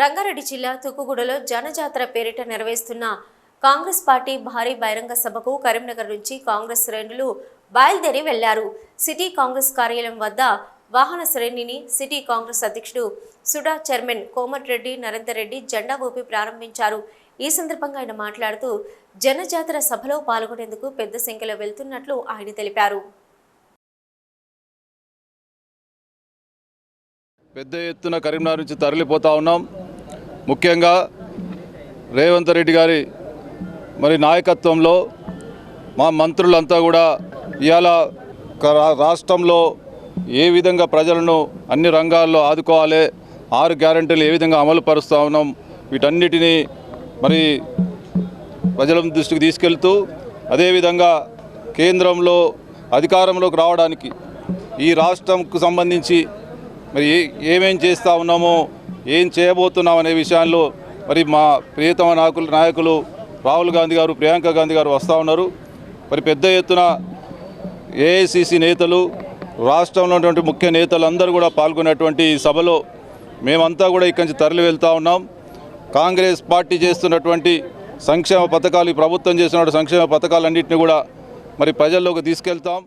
రంగారెడ్డి జిల్లా తుక్కుగూడలో జనజాతర పేరిట నిర్వహిస్తున్న కాంగ్రెస్ పార్టీ భారీ బహిరంగ సభకు కరీంనగర్ నుంచి కాంగ్రెస్ శ్రేణులు బయలుదేరి వెళ్ళారు. సిటీ కాంగ్రెస్ కార్యాలయం వద్ద వాహన శ్రేణిని సిటీ కాంగ్రెస్ అధ్యక్షుడు సుడా చైర్మన్ కోమటిరెడ్డి నరేందర్ రెడ్డి జెండా ఊపి ప్రారంభించారు. ఈ సందర్భంగా ఆయన మాట్లాడుతూ జనజాతర సభలో పాల్గొనేందుకు పెద్ద సంఖ్యలో వెళ్తున్నట్లు ఆయన తెలిపారు. పెద్ద ఎత్తున కరీంనగర్ నుంచి తరలిపోతా ఉన్నాం. ముఖ్యంగా రేవంత్ రెడ్డి గారి మరి నాయకత్వంలో మా మంత్రులంతా కూడా ఇవాళ రా- రాష్ట్రంలో ఏ విధంగా ప్రజలను అన్ని రంగాల్లో ఆదుకోవాలి ఆరు గ్యారంటీలు ఏ విధంగా అమలు పరుస్తూ ఉన్నాం వీటన్నిటినీ మరి ప్రజల దృష్టికి తీసుకెళ్తూ అదేవిధంగా కేంద్రంలో అధికారంలోకి రావడానికి ఈ రాష్ట్రంకు సంబంధించి మరి ఏ ఏమేం చేస్తూ ఉన్నామో ఏం చేయబోతున్నాం అనే విషయాల్లో మరి మా ప్రియతమ నాయకులు నాయకులు రాహుల్ గాంధీ గారు ప్రియాంక గాంధీ గారు వస్తూ ఉన్నారు. మరి పెద్ద ఎత్తున ఏఐసిసి నేతలు రాష్ట్రంలో ఉన్నటువంటి ముఖ్య నేతలు అందరూ కూడా పాల్గొన్నటువంటి ఈ సభలో మేమంతా కూడా ఇక్కడి నుంచి తరలి వెళ్తూ ఉన్నాం. కాంగ్రెస్ పార్టీ చేస్తున్నటువంటి సంక్షేమ పథకాలు ఈ ప్రభుత్వం చేస్తున్న సంక్షేమ పథకాలన్నింటినీ కూడా మరి ప్రజల్లోకి తీసుకెళ్తాం.